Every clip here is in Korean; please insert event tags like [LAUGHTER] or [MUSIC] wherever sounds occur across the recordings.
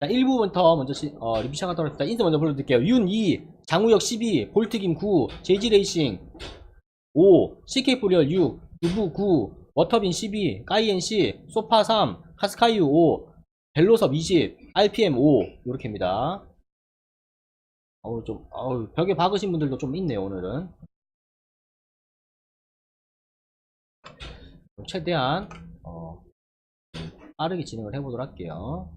자, 1부부터 먼저 시, 어, 리뷰 시작하도록 하겠습니다. 인사 먼저 불러드릴게요. 윤 2, 장우혁 12, 볼트김 9, 제이지레이싱 5, CK포리얼 6, 유부 9, 워터빈 12, 까이엔C, 소파 3, 카스카이유 5, 벨로섭 20, RPM 5 이렇게입니다. 어우 좀 어우 벽에 박으신 분들도 좀 있네요 오늘은. 최대한 어, 빠르게 진행을 해보도록 할게요.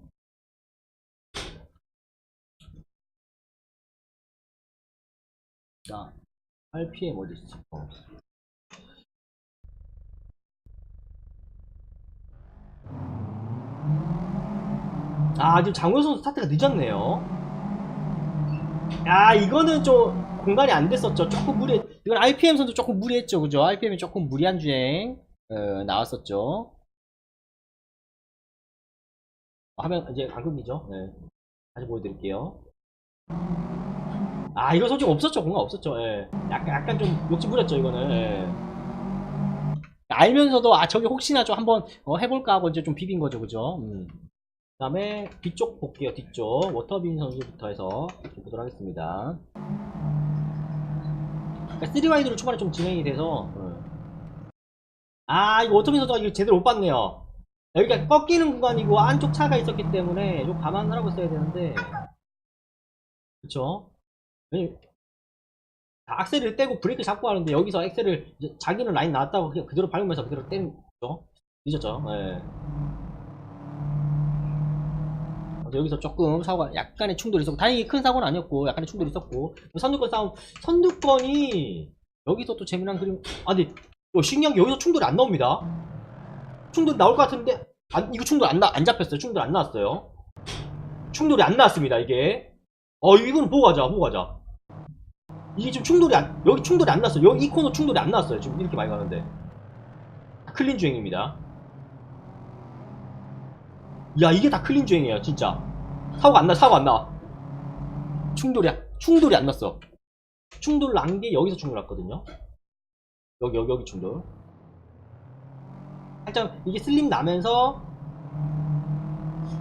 자, RPM 어디 있어? 어. 아, 지금 장훈 선수 스타트가 늦었네요. 야, 이거는 좀 공간이 안 됐었죠. 조금 무리, 이건 RPM 선수 조금 무리했죠. 그죠? RPM이 조금 무리한 주행, 어, 나왔었죠. 화면 이제 방금이죠. 네. 다시 보여드릴게요. 아, 이거 솔직히 없었죠. 공간 없었죠. 예. 약간, 약간 좀 욕심 부렸죠, 이거는. 예. 알면서도, 아, 저기 혹시나 좀 한번 어, 해볼까 하고 이제 좀 비빈 거죠. 그죠? 음. 그 다음에 뒤쪽 볼게요. 뒤쪽. 워터빈 선수부터 해서 좀 보도록 하겠습니다. 그러니까 3와이드로 초반에 좀 진행이 돼서. 음. 아, 이거 워터빈 선수가 이거 제대로 못 봤네요. 여기가 꺾이는 구간이고 안쪽 차가 있었기 때문에 좀 감안하라고 써야 되는데. 그쵸? 악셀을 떼고 브레이크 잡고 하는데 여기서 엑셀을 자기는 라인 나왔다고 그냥 그대로 밟으면서 그대로 때린 거죠. 늦었죠. 예. 그래서 여기서 조금 사고가 약간의 충돌이 있었고 다행히 큰 사고는 아니었고 약간의 충돌이 있었고 선두권 싸움 선두권이 여기서 또 재미난 그림 아 근데 어, 신기한 게 여기서 충돌이 안 나옵니다. 충돌이 나올 것 같은데 안, 이거 충돌 안, 나, 안 잡혔어요. 충돌 안 나왔어요. 충돌이 안 나왔습니다. 이게 어 이거는 보고 가자 보고 가자 이게 지금 충돌이 안 여기 충돌이 안 났어요. 여기 이 코너 충돌이 안 났어요. 지금 이렇게 많이 가는데. 클린 주행입니다. 야 이게 다 클린 주행이에요 진짜. 사고 안나 사고 안나. 충돌이 안- 충돌이 안 났어. 충돌 난 게 여기서 충돌 났거든요. 여기 여기 여기 충돌. 살짝 이게 슬림 나면서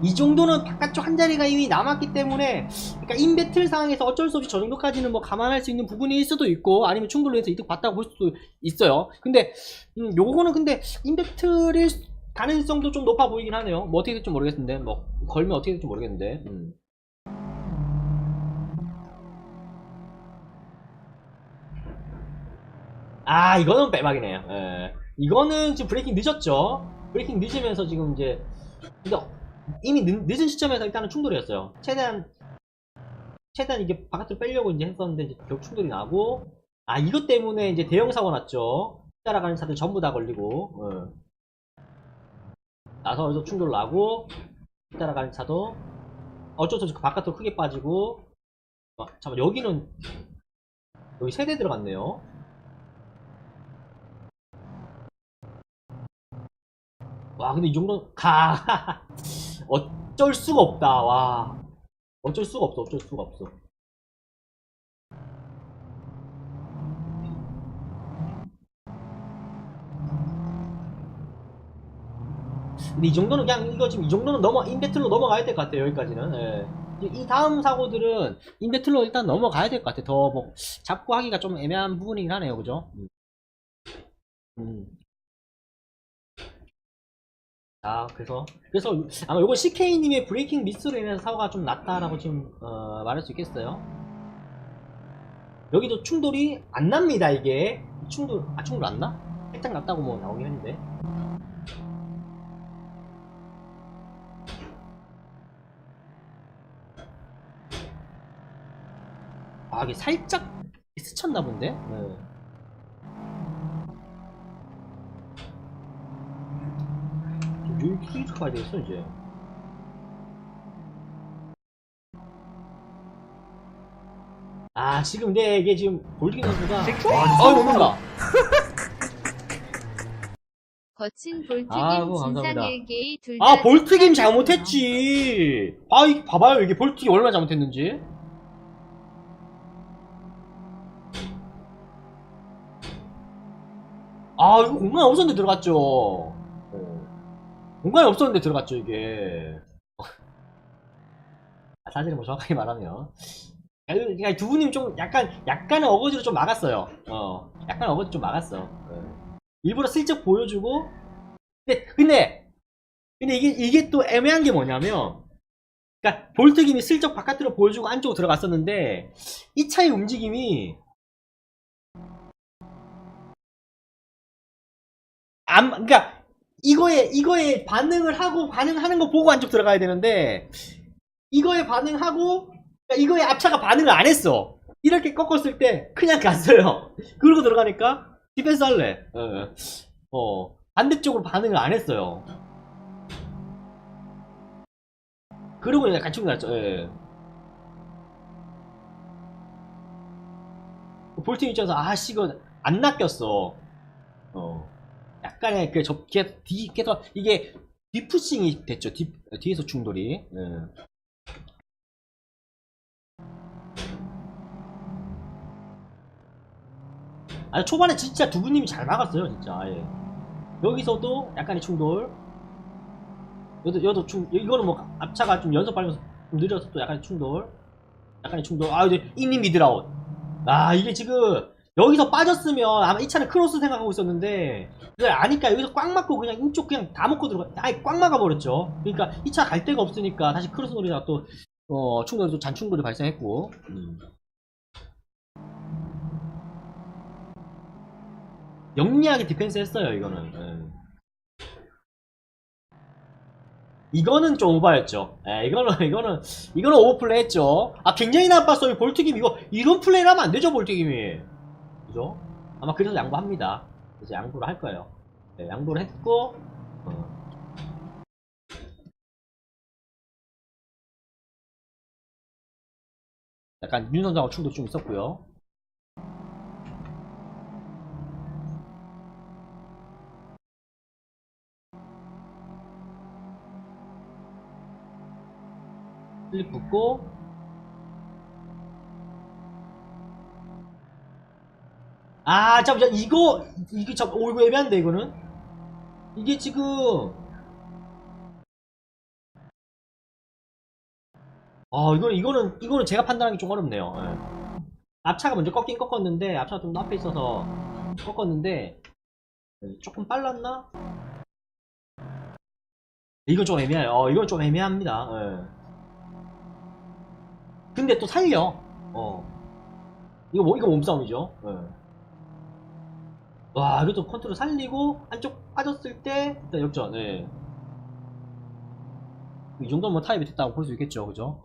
이 정도는 바깥쪽 한 자리가 이미 남았기 때문에 그러니까 인배틀 상황에서 어쩔 수 없이 저 정도까지는 뭐 감안할 수 있는 부분일 수도 있고 아니면 충돌로 해서 이득 봤다고 볼 수도 있어요. 근데 음, 요거는 근데 인배틀일 가능성도 좀 높아 보이긴 하네요. 뭐 어떻게 될지 모르겠는데 뭐 걸면 어떻게 될지 모르겠는데. 음. 아 이거는 빼박이네요. 예. 이거는 지금 브레이킹 늦었죠. 브레이킹 늦으면서 지금 이제 근데 이미 늦, 늦은 시점에서 일단은 충돌이었어요. 최대한 최대한 이게 바깥으로 빼려고 이제 했었는데 이제 결국 충돌이 나고 아 이것 때문에 이제 대형 사고 났죠. 따라가는 차들 전부 다 걸리고 어. 나서 여기서 충돌 나고 따라가는 차도 어쩔 수 없이 그 바깥으로 크게 빠지고 아, 잠깐 여기는 여기 세대 들어갔네요. 와 근데 이 정도 가 [LAUGHS] 어쩔 수가 없다. 와. 어쩔 수가 없어. 어쩔 수가 없어. 근데 이 정도는 그냥 이거 지금 이 정도는 넘어 인배틀로 넘어가야 될 것 같아요 여기까지는. 예. 이- 이 다음 사고들은 인배틀로 일단 넘어가야 될 것 같아 더뭐 잡고 하기가 좀 애매한 부분이긴 하네요. 그죠? 음. 음. 아 그래서 그래서 아마 요거 CK님의 브레이킹 미스로 인해서 사고가 좀 났다라고 지금 어, 말할 수 있겠어요 여기도 충돌이 안 납니다 이게 충돌 아 충돌 안 나? 살짝 났다고 뭐 나오긴 했는데 아 이게 살짝 스쳤나 본데? 네. 여기 가야 되겠어 이제 아 지금 내 이게 지금 볼딩 선수가 아 먹는다 [LAUGHS] 거친 볼트김 아이고, 진상 감사합니다. 1개의 둘아다 볼트김. 잘못했지 아 이 봐봐요 이게 볼트김 얼마나 잘못했는지 아 이거 공간이 없었는데 들어갔죠 어. 공간이 없었는데 들어갔죠 이게 사실은 뭐 정확하게 말하면 그러니까 두 분님 좀 약간 약간의 어거지로 좀 막았어요. 어, 약간 어거지 좀 막았어. 어. 일부러 슬쩍 보여주고 근데 근데 근데 이게 이게 또 애매한 게 뭐냐면 그러니까 볼트김이 슬쩍 바깥으로 보여주고 안쪽으로 들어갔었는데 이 차의 움직임이 안 그러니까 이거에 이거에 반응을 하고 반응하는 거 보고 안쪽 들어가야 되는데 이거에 반응하고 그러니까 이거에 앞차가 반응을 안 했어. 이렇게 꺾었을 때 그냥 갔어요. [LAUGHS] 그러고 들어가니까 디펜스 할래. 어, 어, 반대쪽으로 반응을 안 했어요. 그러고 그냥 같이 났죠. 예. 볼팅 입장에서 아씨 이거 안 낚였어. 어. 약간의 그 접, 뒤, 뒤, 계속 이게 뒷푸싱이 됐죠. 뒤, 뒤에서 충돌이. 예. 아니 초반에 진짜 두 분님이 잘 막았어요 진짜 예. 여기서도 약간의 충돌 여도 여도 충 이거는 뭐 앞차가 좀 연속 밟면서 좀 느려서 또 약간의 충돌 약간의 충돌 아 이제 이님 미드라웃 아 이게 지금 여기서 빠졌으면 아마 이 차는 크로스 생각하고 있었는데 그걸 아니까 여기서 꽉 막고 그냥 이쪽 그냥 다 먹고 들어가 아예 꽉 막아 버렸죠 그러니까 이 차 갈 데가 없으니까 다시 크로스 놀이가 또 어, 충돌이 또 잔충돌이 발생했고 음. 영리하게 디펜스 했어요, 이거는. 예. 이거는 좀 오버였죠. 예, 이거는, [LAUGHS] 이거는, 이거는 오버플레이 했죠. 아, 굉장히 나빴어요, 이 볼트김. 이거, 이런 플레이를 하면 안 되죠, 볼트김이. 그죠? 아마 그래서 양보합니다. 그래서 양보를 할 거예요. 예, 양보를 했고, 어. 약간 윤 선수하고 충돌 좀 있었고요. 슬립 붙고 아 잠깐 이거 이게 참 오, 이거 애매한데 이거는 이게 지금 아 이거는 이거는 이거는 제가 판단하기 좀 어렵네요 예. 앞차가 먼저 꺾긴 꺾었는데 앞차가 좀더 앞에 있어서 꺾었는데 예, 조금 빨랐나? 이건 좀 애매해요 어, 이건 좀 애매합니다 예. 근데 또 살려. 어. 이거 뭐, 이거 몸싸움이죠. 예. 와, 이것도 컨트롤 살리고, 안쪽 빠졌을 때, 일단 역전, 예. 이 정도면 뭐 타입이 됐다고 볼 수 있겠죠, 그죠?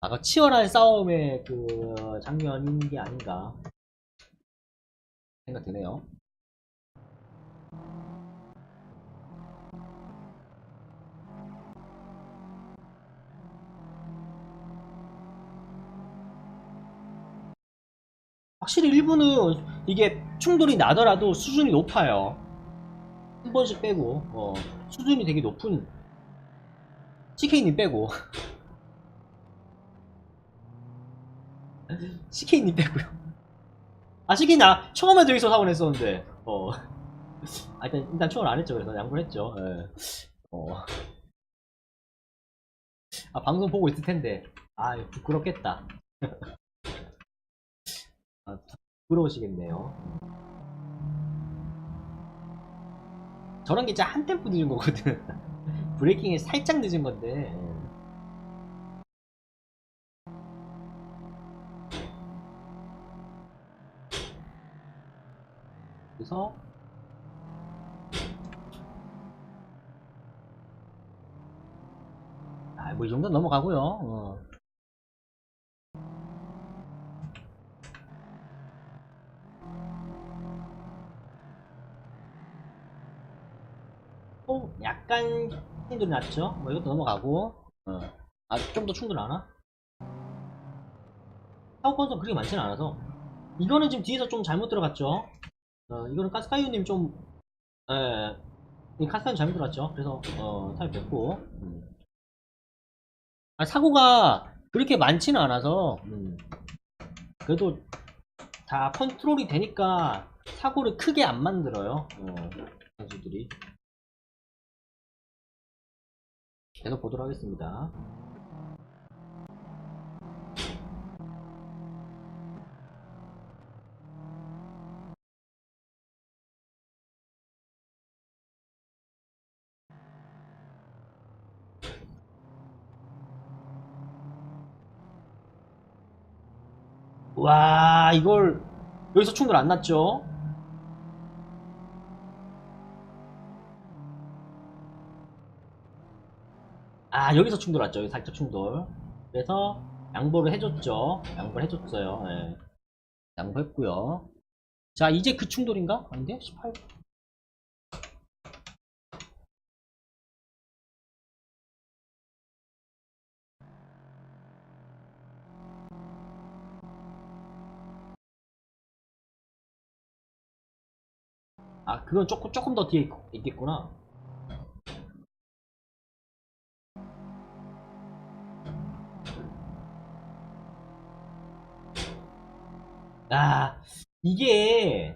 아까 치열한 싸움의 그 장면인 게 아닌가 생각 드네요. 확실히 일부는 이게 충돌이 나더라도 수준이 높아요. 한 번씩 빼고, 어, 수준이 되게 높은, CK님 빼고. [LAUGHS] CK님 빼고요. 아, CK님, 나 처음에 저기서 사고 냈었는데, 어. 아, 일단, 일단 추월 안 했죠. 그래서 양보를 했죠. 예. 어. 아, 방송 보고 있을 텐데. 아, 부끄럽겠다. [LAUGHS] 아, 부러우시겠네요. 저런 게 진짜 한 템포 늦은 거거든. [LAUGHS] 브레이킹이 살짝 늦은 건데. 그래서 아, 뭐 이 정도 넘어가고요. 어. 어, 약간 힘들이 났죠? 뭐 이것도 넘어가고 어. 아, 좀 더 충돌 하나? 사고 건수 그렇게 많지는 않아서 이거는 지금 뒤에서 좀 잘못 들어갔죠? 어, 이거는 카스카이유님 좀 에, 이 카스카이유 잘못 들어갔죠? 그래서 어, 타입 됐고 음. 아, 사고가 그렇게 많지는 않아서 음. 그래도 다 컨트롤이 되니까 사고를 크게 안 만들어요 어, 선수들이 계속 보도록 하겠습니다. 와 이걸 여기서 충돌 안 났죠? 아 여기서 충돌 났죠 여기 살짝 충돌 그래서 양보를 해줬죠 양보를 해줬어요 예. 양보했고요 자 이제 그 충돌인가? 아닌데? 18 아, 그건 조금, 조금 더 뒤에 있- 있겠구나. 아, 이게,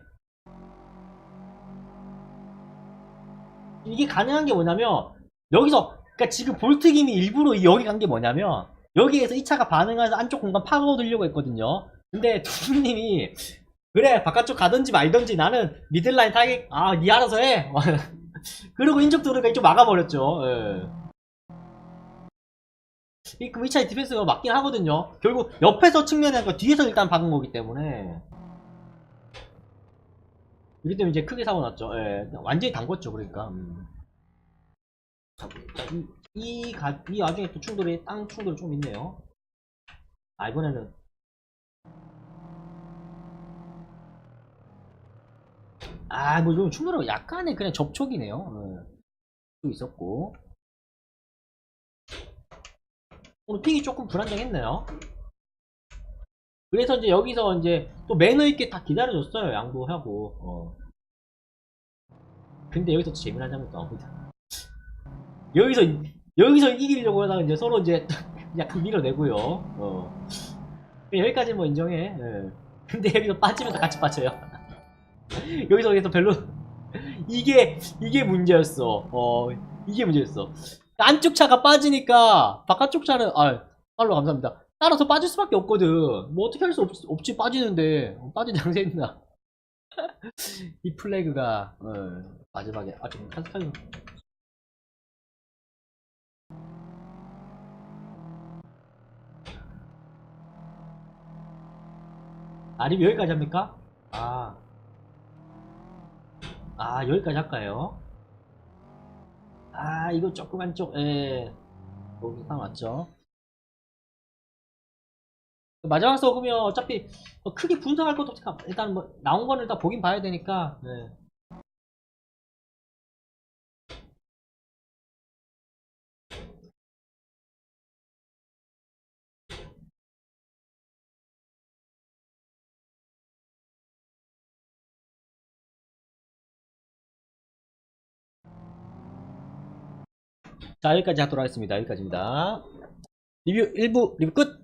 이게 가능한 게 뭐냐면, 여기서, 그니까 지금 볼트김이 일부러 여기 간 게 뭐냐면, 여기에서 이 차가 반응해서 안쪽 공간 파고들려고 했거든요. 근데 [LAUGHS] 두분님이 그래 바깥쪽 가든지 말든지 나는 미들라인 타겟 아니 알아서 해 [LAUGHS] 그리고 인적 들어가 좀 막아버렸죠 예. 이 그럼 이 차의 디펜스가 맞긴 하거든요 결국 옆에서 측면에 아니라 뒤에서 일단 박은 거기 때문에 이기 때문에 이제 크게 사고 났죠 예. 완전히 담궜죠 그러니까 음. 자, 이, 이, 가, 이 와중에 또 충돌이 땅 충돌이 좀 있네요 아 이번에는 아, 뭐, 좀 충분하고 약간의 그냥 접촉이네요. 네. 또 있었고. 오늘 픽이 조금 불안정했네요. 그래서 이제 여기서 이제 또 매너 있게 다 기다려줬어요. 양보하고, 어. 근데 여기서 또 재미난 장면이 나옵니다. 여기서, 여기서 이기려고 하다가 이제 서로 이제 [LAUGHS] 약간 밀어내고요. 어. 여기까지 뭐 인정해. 예. 근데 여기서 빠지면서 같이 빠져요. [LAUGHS] 여기서 여기서 별로 [LAUGHS] 이게 이게 문제였어. 어 이게 문제였어. 안쪽 차가 빠지니까 바깥쪽 차는 아 팔로 감사합니다. 따라서 빠질 수밖에 없거든. 뭐 어떻게 할 수 없지 빠지는데 어, 빠진 장세 있나? [LAUGHS] 이 플래그가 어, 마지막에 아 지금 카스타임 아 리뷰 여기까지 합니까? 아 아 여기까지 할까요? 아 이거 조금 한쪽 예 거기 상 왔죠 마지막 썩으면 어차피 뭐 크게 분석할 것도 없으니까 일단 뭐 나온 거는 일단 보긴 봐야 되니까 예. 자 여기까지 하도록 하겠습니다. 여기까지입니다. 리뷰 1부 리뷰 끝